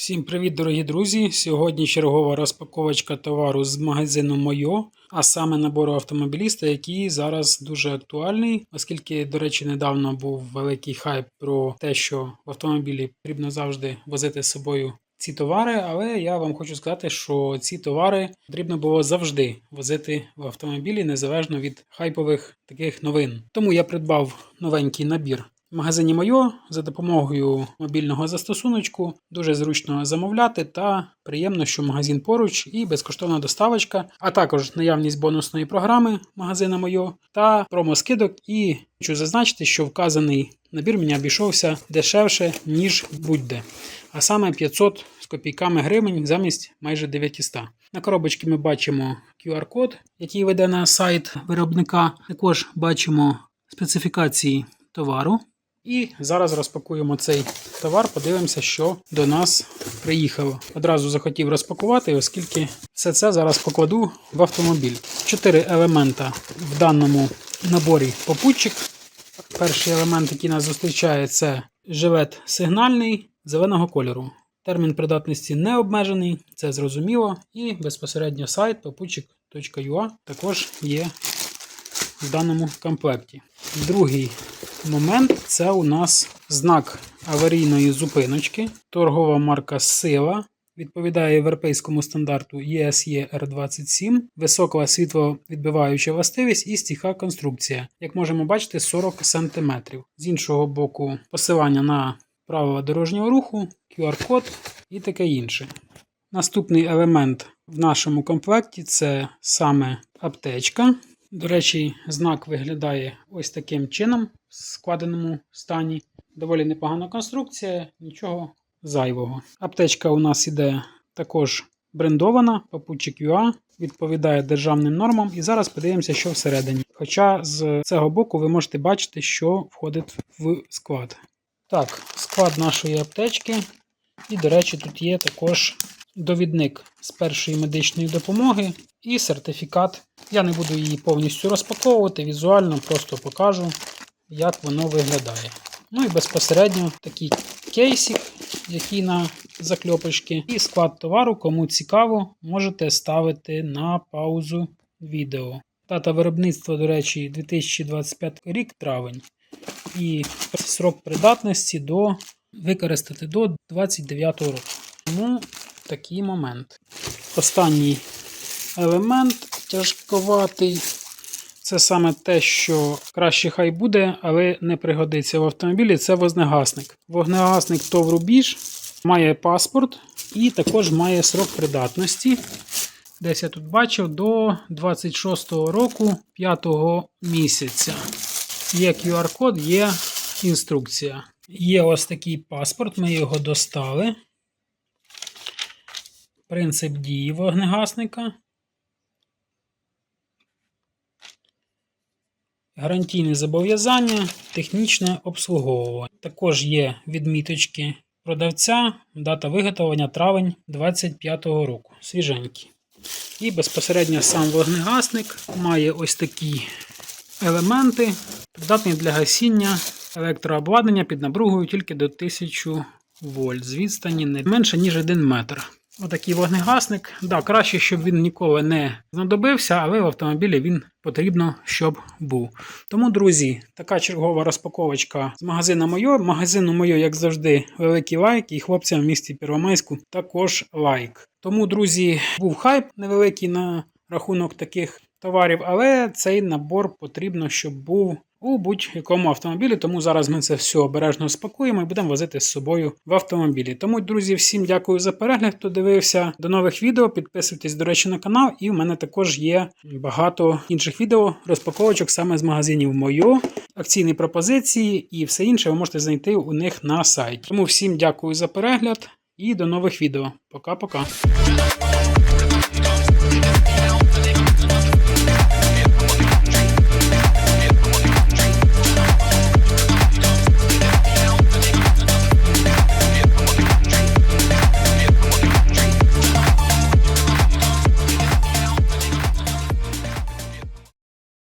Всім привіт, дорогі друзі! Сьогодні чергова розпаковочка товару з магазину Мойо, а саме набору автомобіліста, який зараз дуже актуальний, оскільки, до речі, недавно був великий хайп про те, що в автомобілі потрібно завжди возити з собою ці товари. Але я вам хочу сказати, що ці товари потрібно було завжди возити в автомобілі, незалежно від хайпових таких новин. Тому я придбав новенький набір в магазині Мойо за допомогою мобільного застосуночку дуже зручно замовляти та приємно, що магазин поруч і безкоштовна доставочка, а також наявність бонусної програми магазина Мойо та промоскидок. І хочу зазначити, що вказаний набір мені обійшовся дешевше, ніж будь-де. А саме 500 з копійками гривень замість майже 900. На коробочці ми бачимо QR-код, який веде на сайт виробника. Також бачимо специфікації товару. І зараз розпакуємо цей товар, подивимося, що до нас приїхало. Одразу захотів розпакувати, оскільки все це зараз покладу в автомобіль. Чотири елемента в даному наборі попутчик. Перший елемент, який нас зустрічає, це жилет сигнальний зеленого кольору. Термін придатності не обмежений, це зрозуміло. І безпосередньо сайт попутчик.ua також є в даному комплекті. Другий момент це у нас знак аварійної зупиночки. Торгова марка Сила. Відповідає європейському стандарту ESE R27, висока світловідбиваюча властивість і стіха конструкція. Як можемо бачити, 40 см. З іншого боку, посилання на правила дорожнього руху, QR-код і таке інше. Наступний елемент в нашому комплекті це саме аптечка. До речі, знак виглядає ось таким чином складеному стані. Доволі непогана конструкція, нічого зайвого. Аптечка у нас іде також брендована, попутчик UA, відповідає державним нормам. І зараз подивимося, що всередині. Хоча з цього боку ви можете бачити, що входить в склад. Так, склад нашої аптечки. І, до речі, тут є також довідник з першої медичної допомоги і сертифікат. Я не буду її повністю розпаковувати, візуально просто покажу, як воно виглядає. Ну і безпосередньо такий кейсик, який на закльопочки, і склад товару, кому цікаво, можете ставити на паузу відео. Дата виробництва, до речі, 2025 рік травень. І срок придатності до використати до 29 року. Тому такий момент. Останній елемент тяжковатий. Це саме те, що краще хай буде, але не пригодиться в автомобілі. Це вогнегасник. Вогнегасник ТОВ Рубіж має паспорт і також має срок придатності. Десь я тут бачив до 26-го року 5-го місяця. Є QR-код, є інструкція. Є ось такий паспорт, ми його достали. Принцип дії вогнегасника. Гарантійне зобов'язання, технічне обслуговування. Також є відміточки продавця, дата виготовлення травень 2025 року. Свіженький. І безпосередньо сам вогнегасник має ось такі елементи, придатний для гасіння електрообладнання під напругою тільки до 1000 вольт з відстані не менше, ніж 1 метр. Отакий вогнегасник. Да, краще, щоб він ніколи не знадобився, але в автомобілі він потрібно, щоб був. Тому, друзі, така чергова розпаковочка з магазину Мойо. Магазину Мойо, як завжди, великий лайк, і хлопцям в місті Первомайську також лайк. Тому, друзі, був хайп невеликий на рахунок таких товарів, але цей набор потрібно, щоб був у будь-якому автомобілі. Тому зараз ми це все обережно спакуємо і будемо возити з собою в автомобілі. Тому, друзі, всім дякую за перегляд, хто дивився. До нових відео. Підписуйтесь, до речі, на канал. І в мене також є багато інших відео, розпаковочок саме з магазинів Мойо, акційні пропозиції і все інше ви можете знайти у них на сайті. Тому всім дякую за перегляд і до нових відео. Пока-пока.